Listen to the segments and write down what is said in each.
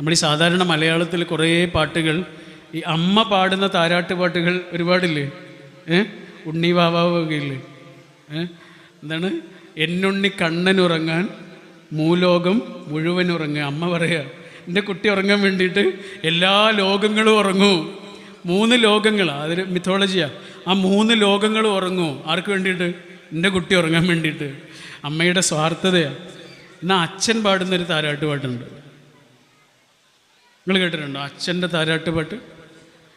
നമ്മൾ ഈ സാധാരണ മലയാളത്തിൽ കുറേ പാട്ടുകൾ ഈ അമ്മ പാടുന്ന താരാട്ട് പാട്ടുകൾ ഒരുപാടില്ലേ? ഏ? ഉണ്ണി വാവാവൊക്കെ ഇല്ലേ ഏ? എന്താണ്? എന്നുണ്ണി കണ്ണനുറങ്ങാൻ മൂലോകം മുഴുവൻ ഉറങ്ങുക. അമ്മ പറയുക എന്റെ കുട്ടി ഉറങ്ങാൻ വേണ്ടിയിട്ട് എല്ലാ ലോകങ്ങളും ഉറങ്ങൂ. മൂന്ന് ലോകങ്ങൾ അതൊരു മിത്തോളജിയാണ് ആ. മൂന്ന് ലോകങ്ങളും ഉറങ്ങൂ. ആർക്ക് വേണ്ടിയിട്ട്? എന്റെ കുട്ടി ഉറങ്ങാൻ വേണ്ടിയിട്ട്. അമ്മയുടെ സ്വാർത്ഥതയാണ് എന്നാൽ അച്ഛൻ പാടുന്നൊരു താരാട്ട് പാട്ടുണ്ട്. നിങ്ങൾ കേട്ടിട്ടുണ്ടോ? അച്ഛന്റെ താരാട്ടുപാട്ട്?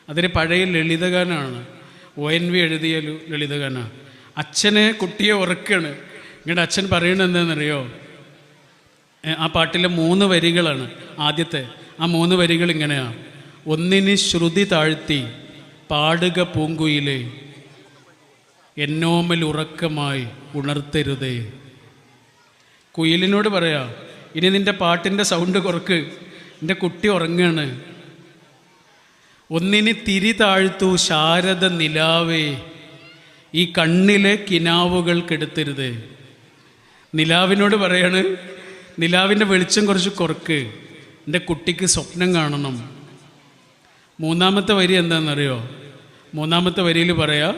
അതൊരു പഴയ ലളിതഗാനമാണ് ഒ എൻ വി എഴുതിയ ലളിതഗാനമാണ് അച്ഛനെ കുട്ടിയെ ഉറക്കാണ്. നിങ്ങളുടെ അച്ഛൻ പറയണത് എന്താണെന്നറിയോ? ആ പാട്ടിലെ മൂന്ന് വരികളാണ് ആദ്യത്തെ. ആ മൂന്ന് വരികൾ ഇങ്ങനെയാണ് ഒന്നിന് ശ്രുതി താഴ്ത്തി പാടുക പൂങ്കുയിലേ. എന്നോമൽ ഉറക്കമായി ഉണർത്തരുതേ. കുയിലിനോട് പറയാം ഇനി നിന്റെ പാട്ടിന്റെ സൗണ്ട് കുറക്ക്. എന്റെ കുട്ടി ഉറങ്ങാണ്. ഒന്നിന് തിരി താഴ്ത്തു ശാരദ നിലാവേ. ഈ കണ്ണിലെ കിനാവുകൾ കെടുത്തരുത്. നിലാവിനോട് പറയാണ് നിലാവിന്റെ വെളിച്ചം കുറച്ച് കുറക്ക്. എന്റെ കുട്ടിക്ക് സ്വപ്നം കാണണം. മൂന്നാമത്തെ വരി എന്താണെന്നറിയോ? മൂന്നാമത്തെ വരിയിൽ പറയാ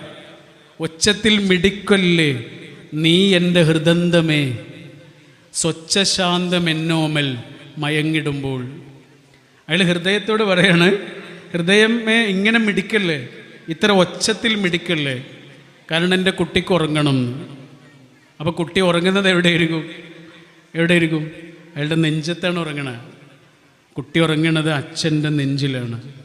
ഒച്ചത്തിൽ മിടിക്കൊല്ലേ നീ എന്റെ ഹൃദന്തമേ. സ്വച്ഛശാന്തം എന്നോമൽ മയങ്ങിടുമ്പോൾ. അയാൾ ഹൃദയത്തോട് പറയാണ് ഹൃദയമേ ഇങ്ങനെ മിടിക്കല്ലേ? ഇത്ര ഒച്ചത്തിൽ മിടിക്കല്ലേ? കാരണം എന്റെ കുട്ടിക്ക് ഉറങ്ങണം. അപ്പോൾ കുട്ടി ഉറങ്ങുന്നത് എവിടെയിരിക്കും? എവിടെയിരിക്കും? അയാളുടെ നെഞ്ചത്താണ് ഉറങ്ങണത്. കുട്ടി ഉറങ്ങണത് അച്ഛന്റെ നെഞ്ചിലാണ്.